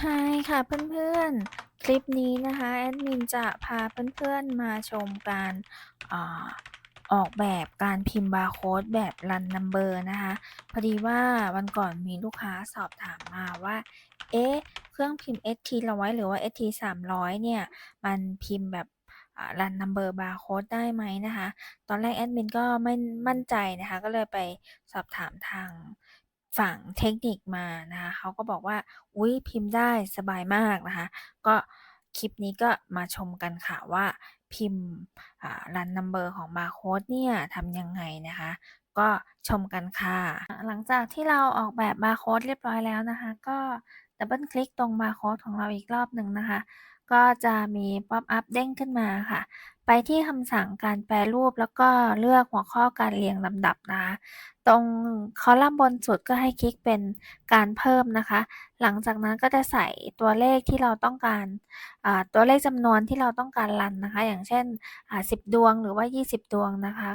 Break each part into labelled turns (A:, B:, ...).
A: ไฮค่ะเพื่อนๆ คลิปนี้นะคะแอดมินจะพาเพื่อนๆมาชมการอออกแบบการพิมพ์บาร์โค้ดแบบ Run Number นะคะ พอดีว่าวันก่อนมีลูกค้าสอบถามมาว่า เอ๊ะ เครื่องพิมพ์ ST 100หรือว่า ST 300เนี่ย มันพิมพ์แบบอ่า Run Number Barcode ได้ไหมนะคะ ตอนแรกแอดมินก็ไม่มั่นใจนะคะ ก็เลยไปสอบถามทาง ฝั่งเทคนิคมานะคะเขาก็บอกว่า อุ๊ยพิมพ์ได้สบายมากนะคะ ก็คลิปนี้ก็มาชมกันค่ะว่าพิมพ์อ่า Run Number ของบาร์โค้ดเนี่ยทำยังไงนะคะ ก็ชมกันค่ะ หลังจากที่เราออกแบบบาร์โค้ดเรียบร้อยแล้วนะคะ ก็ดับเบิลคลิกตรงบาร์โค้ดของเราอีกรอบหนึ่งนะคะ ก็จะมีป๊อปอัปเด้งขึ้นมาค่ะ ไปที่คำสั่งการแปรรูปแล้วก็เลือกหัวข้อการเรียงลำดับนะตรงคอลัมน์บนสุดก็ให้คลิกเป็นการเพิ่มนะคะ หลังจากนั้นก็จะใส่ตัวเลขที่เราต้องการตัวเลขจำนวนที่เราต้องการรันนะคะ อย่างเช่น 10 ดวงหรือว่า 20 ดวงนะคะ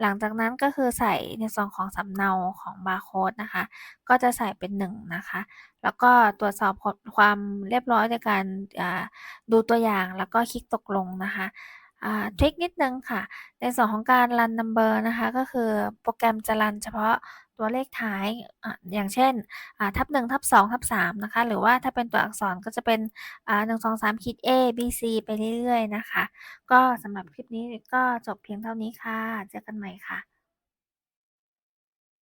A: หลังจากนั้นก็คือใส่ในส่วนของสำเนาของบาร์โค้ดนะคะ ก็จะใส่เป็น 1 นะคะ แล้วก็ตรวจสอบความเรียบร้อยในการ ดูตัวอย่างแล้วก็คลิกตกลงนะคะทริกนิดนึงค่ะ ในส่วนของการรัน Number นะคะ ก็คือโปรแกรมจะรันเฉพาะตัวเลขท้ายออย่างเช่นอ่าทับ1ทับ2ทับ3นะคะ หรือว่าถ้าเป็นตัวอักษรก็จะเป็นอ่า1 2 3ขีด A B C ไปเรื่อยๆนะคะ ก็สำหรับคลิปนี้ก็จบเพียงเท่านี้ค่ะ เจอกันใหม่ค่ะ